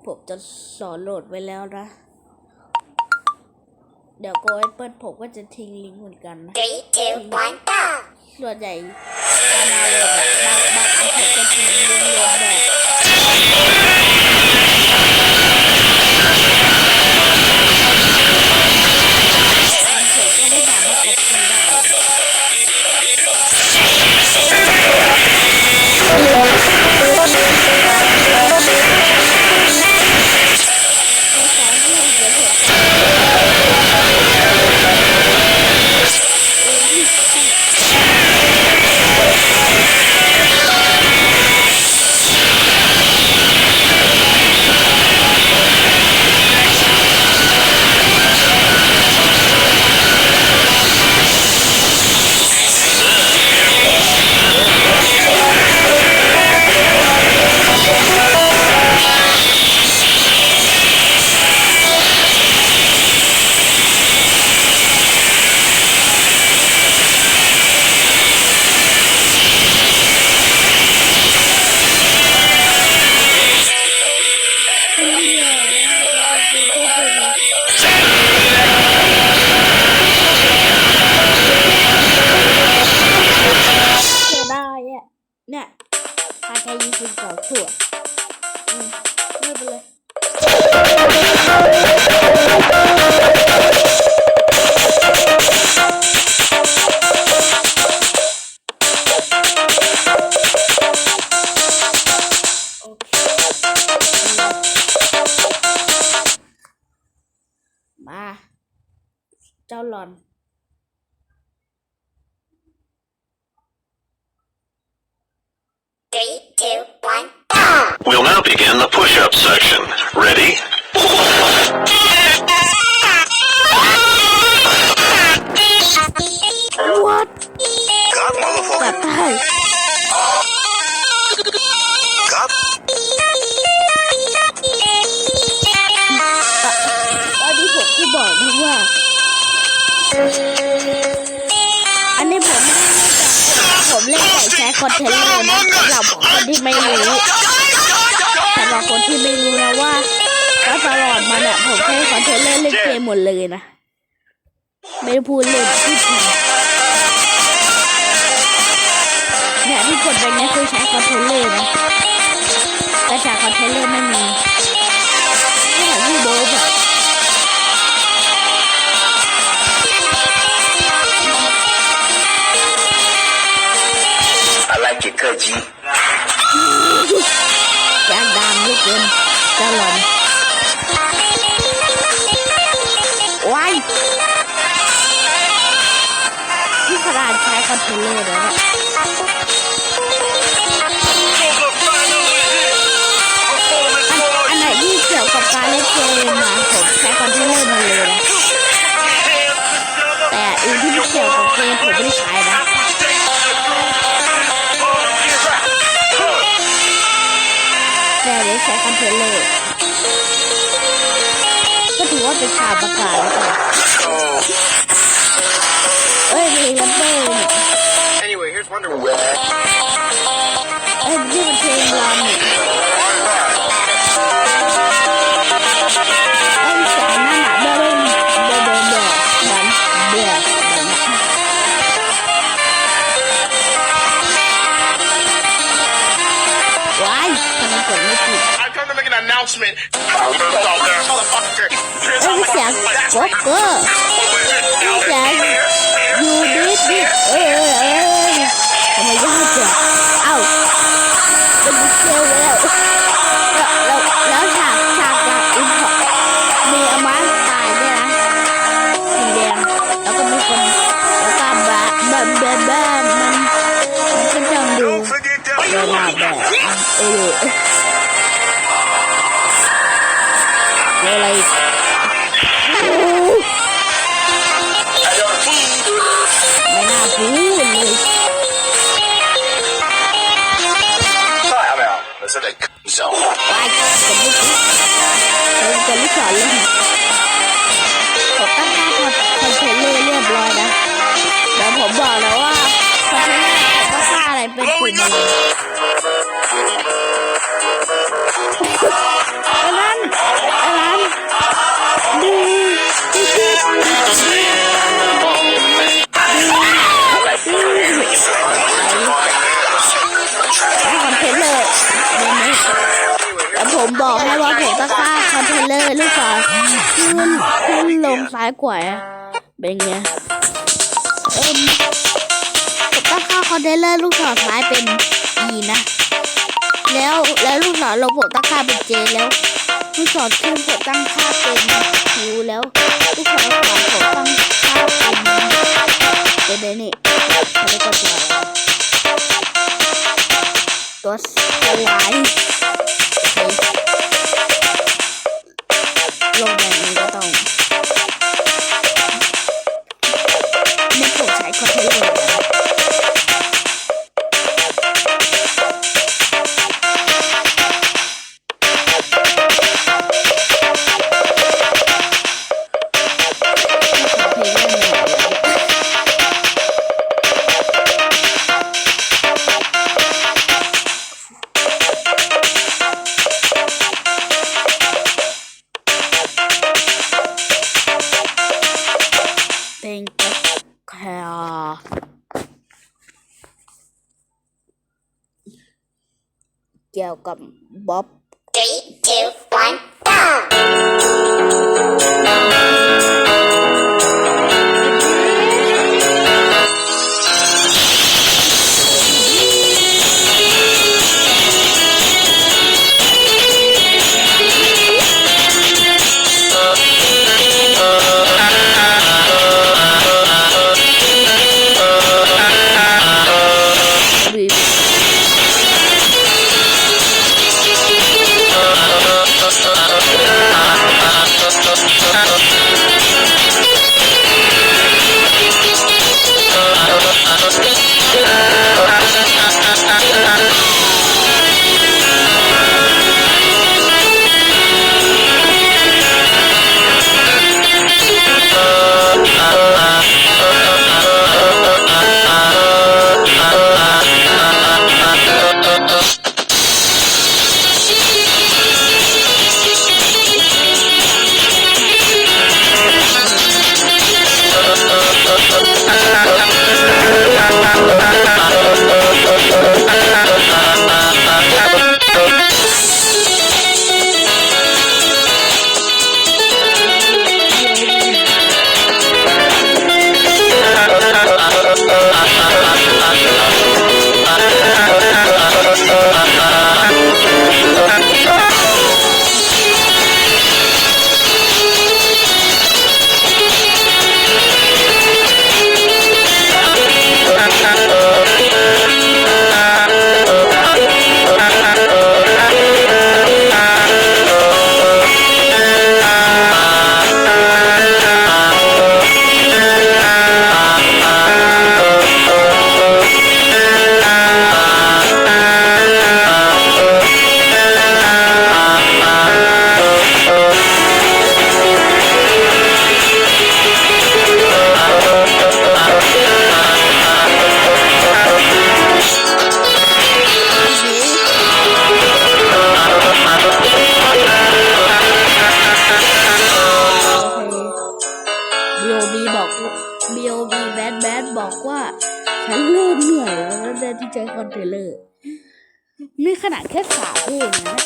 ว่าผมจะสอนโหลดไว้แล้วนะ เดี๋ยวโกไอเปิดผมก็จะทิ้งลิงก์เหมือนกันนะ Three, two, one, go! ส่วนใหญ่เวลาโหลดอะบางบางอันผมจะทิ้งลิงก์ เนี่ยพาแค่ยี่งถั่วอืมเป็นไรโอเคมา เจ้าหลอน two, one, go! We'll now begin the push-up section. Ready? ับคนที่ไม่รู้สำหรับคนที่ไม่รู้นะว่าก็ตลอดมาเนี่ยผมใช้คอนเทนเนอร์เล่นเกมหมดเลยนะ ไม่พูดเล่นพูดจริงเนี่ยที่กดไปเนี่ยคือใช้คอนเทนเนอร์นะแต่จากคอนเทนเนอร์ไม่มีไม่เหมือนที่โดบอะ I like your cut, G. จางดามเหลือเกินจะหลอนว้ายที่ขนาดใช้คอนเทนเนอร์แล้วเนี่ยอันไหนที่เกี่ยวกับการเล่นเกมนะผมใช้คอนเทนเนอร์มาเลยนะแต่อื่นที่เกี่ยวกับเกมผมไม่ได้ใช้นะ ช้คอนเทนเนอร์ก็ถือว่าเป็นข่าวประกาศแล้วกันเอ้ยมีลัมเบอร์เนี่ย Anyway, here's Wonder Woman. เอ้ยนี่มันเพลงรำเนี่ย announcement. Motherfucker. เอ้ยเสียงโจ๊กเกอร์เสียงยูดิสดิเอ้ยเอ้ยเอ้ยทำไมยากจังเอ้าเป็นดิเทล ผมบอกให้ว่าผมต้องฆ่าคอนเทนเนอร์ลูกศรขึ้นขึ้นลงซ้ายขวาเป็นไงเอ็มผมต้องฆ่าคอนเทนเนอร์ลูกศรซ้ายเป็น E นะ แล้วแล้วลูกศรลงผมตั้งค่าเป็น J แล้ว ลูกศรขึ้นผมตั้งค่าเป็น Q แล้ว ลูกศรขวาผมตั้งค่าเป็นเป็นไอ้นี่เขาเรียกว่าตัวตัวสไลด์ ลง เกี่ยวกับบ๊อบ Three, two, ที่ใช้คอนเทนเนอร์นี่ขนาดแค่สามเพลงนะ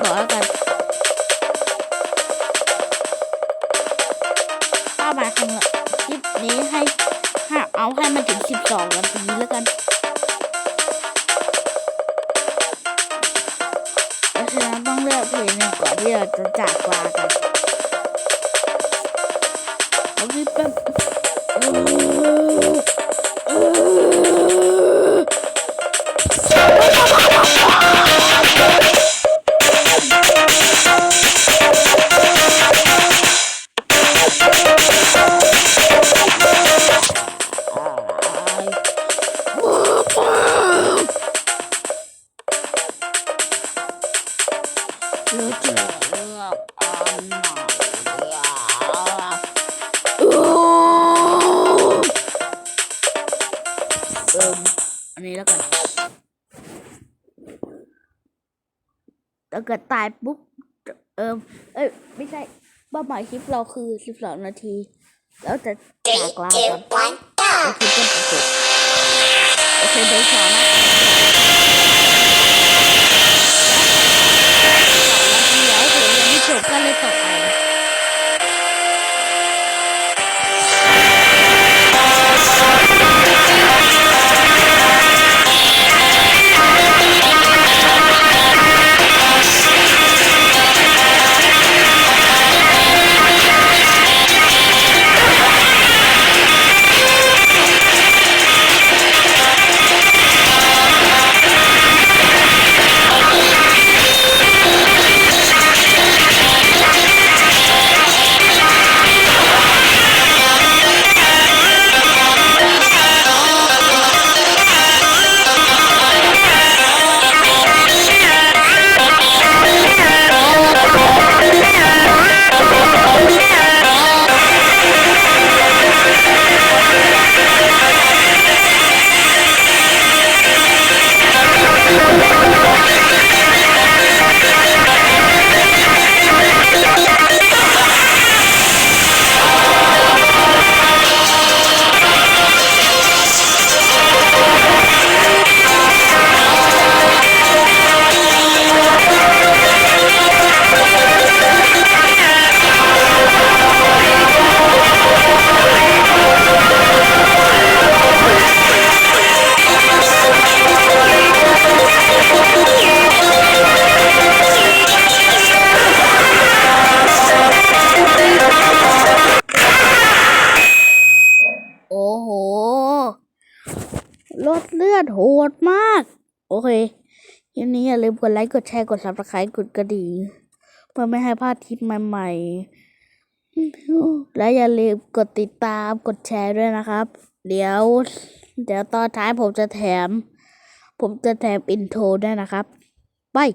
กอแล้วกันป้าบายครั้งคลิปนี้ให้ห้เอาให้มันถึงสิบสองนาทีแล้วกันเพราะฉะนั้นต้องเลือกเพลงหนึ่งก่อนที่เราจะจากลากัน เอิ่มอันนี้แล้วกัน ถ้าเกิดตายปุ๊บ เอิมเอ้ย ไม่ใช่เป้าหมายคลิปเราคือ12นาที แล้วจะ Three, จากลา two, กัน one, แล้ว go! คลิปก็จะจบโอเคเดี๋ยวขอนะ ดโหดมาก โอเคยันี้อย่าลืมกดไลค์ กดแชร์ กดซับสไครต์กดกระดิ่งเพื่อไม่ให้พลาดคลิปใหม่ๆ และอย่าลืมกดติดตาม กดแชร์ด้วยนะครับ เดี๋ยว เดี๋ยวตอนท้ายผมจะแถม ผมจะแถมอินโทรด้วยนะครับ บาย